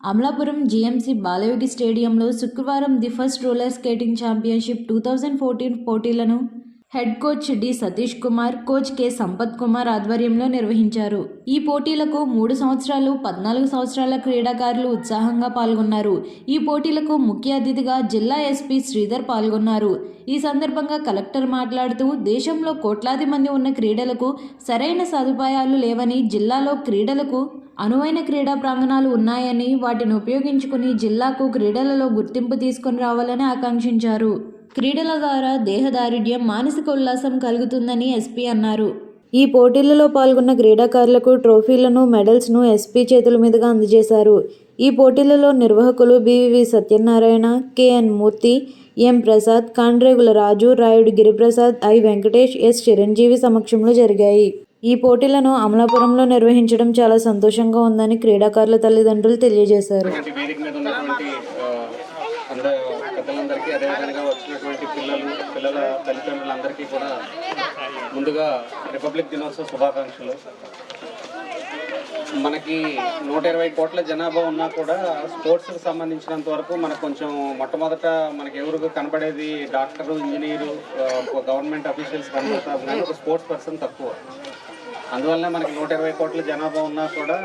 Amalapuram GMC Balayogi స్టేడియంలో శుక్రవారం the first roller skating championship two thousand fourteen పోటీలను head coach D Satish Kumar coach K Sampath Kumar ఆధ్వర్యంలో నిర్వహించారు. ఈ పోటీలకు మూడు సంవత్సరాలు పద్నాలుగు సంవత్సరాల క్రీడాకారులు ఉత్సాహంగా పాల్గొన్నారు. ఈ పోటీలకు ముఖ్య అతిథిగా జిల్లా ఎస్పీ శ్రీధర్ పాల్గొన్నారు. ఈ సందర్భంగా కలెక్టర్ మాట్లాడుతూ దేశంలో కోట్లాది మంది ఉన్న క్రీడలకు సరైన సదుపాయాలు లేవని జిల్లాలో క్రీడలకు అనువైన క్రీడా ప్రాంగణాలు ఉన్నాయని వాటిని ఉపయోగించుకుని జిల్లాకు క్రీడలలో గుర్తింపు తీసుకొని రావాలని ఆకాంక్షించారు. క్రీడల ద్వారా దేహదారుఢ్యం మానసిక ఉల్లాసం కలుగుతుందని ఎస్పీ అన్నారు. ఈ పోటీలలో పాల్గొన్న క్రీడాకారులకు ట్రోఫీలను మెడల్స్ను ఎస్పీ చేతుల మీదుగా అందజేశారు. ఈ పోటీలలో నిర్వాహకులు BVV Satyanarayana KN Murthy M Prasad Kandregula Raju Rayudu Giriprasad I Venkatesh S Chiranjeevi సమక్షంలో జరిగాయి. ఈ పోటీలను అమలాపురంలో నిర్వహించడం చాలా సంతోషంగా ఉందని క్రీడాకారుల తల్లిదండ్రులు తెలియజేశారు. ఇటువంటి వేదిక ఉన్నటువంటి అందరు పెద్దలందరికీ అదేవిధంగా వచ్చినటువంటి పిల్లలు పిల్లల తల్లిదండ్రులందరికీ కూడా ముందుగా రిపబ్లిక్ దినోత్సవ శుభాకాంక్షలు. మనకి నూట ఇరవై కోట్ల జనాభా ఉన్నా కూడా స్పోర్ట్స్కి సంబంధించినంత వరకు మనకు కొంచెం మొట్టమొదట మనకి ఎవరు కనపడేది డాక్టరు ఇంజనీరు గవర్నమెంట్ అఫీషియల్స్ కనబడతారు కానీ ఒక స్పోర్ట్స్ పర్సన్ తక్కువ. అందువల్లనే మనకి నూట ఇరవై కోట్ల జనాభా ఉన్నా కూడా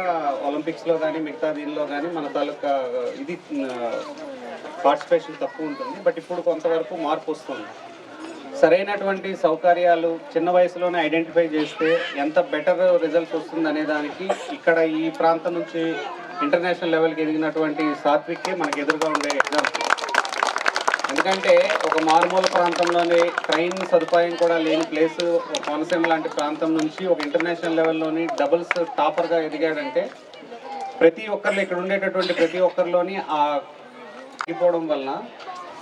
ఒలింపిక్స్లో కానీ మిగతా దీనిలో కానీ మన తాలూకా ఇది పార్టిసిపేషన్ తక్కువ ఉంటుంది. బట్ ఇప్పుడు కొంతవరకు మార్పు వస్తుంది. సరైనటువంటి సౌకర్యాలు చిన్న వయసులోనే ఐడెంటిఫై చేస్తే ఎంత బెటర్ రిజల్ట్ వస్తుంది అనే దానికి ఇక్కడ ఈ ప్రాంతం నుంచి ఇంటర్నేషనల్ లెవెల్కి ఎదిగినటువంటి సాత్విక్కే మనకు ఎదురుగా ఉండే ఎగ్జాంపుల్ ఎందుకంటే ఒక మారుమూల ప్రాంతంలోనే ట్రైన్ సదుపాయం కూడా లేని ప్లేస్ కోనసీమ లాంటి ప్రాంతం నుంచి ఒక ఇంటర్నేషనల్ లెవెల్లోని డబుల్స్ టాపర్గా ఎదిగాడంటే ప్రతి ఒక్కరిలో ఇక్కడ ఉండేటటువంటి ప్రతి ఒక్కరిలోని ఆ తగ్గిపోవడం వలన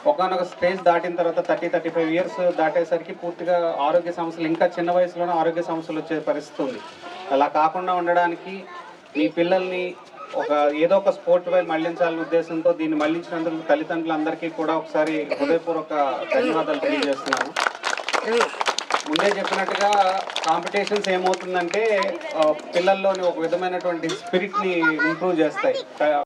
ఒకనొక స్టేజ్ దాటిన తర్వాత థర్టీ థర్టీ ఫైవ్ ఇయర్స్ దాటేసరికి పూర్తిగా ఆరోగ్య సమస్యలు ఇంకా చిన్న వయసులోనే ఆరోగ్య సమస్యలు వచ్చే పరిస్థితి ఉంది. అలా కాకుండా ఉండడానికి మీ పిల్లల్ని ఒక ఏదో ఒక స్పోర్ట్ పై మళ్ళించాలనే ఉద్దేశంతో దీన్ని మళ్ళించినందుకు తల్లిదండ్రులందరికీ కూడా ఒకసారి హృదయపూర్వక ధన్యవాదాలు తెలియజేస్తున్నాను. ముందే చెప్పినట్టుగా కాంపిటీషన్స్ ఏమవుతుందంటే పిల్లల్లోని ఒక విధమైనటువంటి స్పిరిట్ని ఇంప్రూవ్ చేస్తాయి.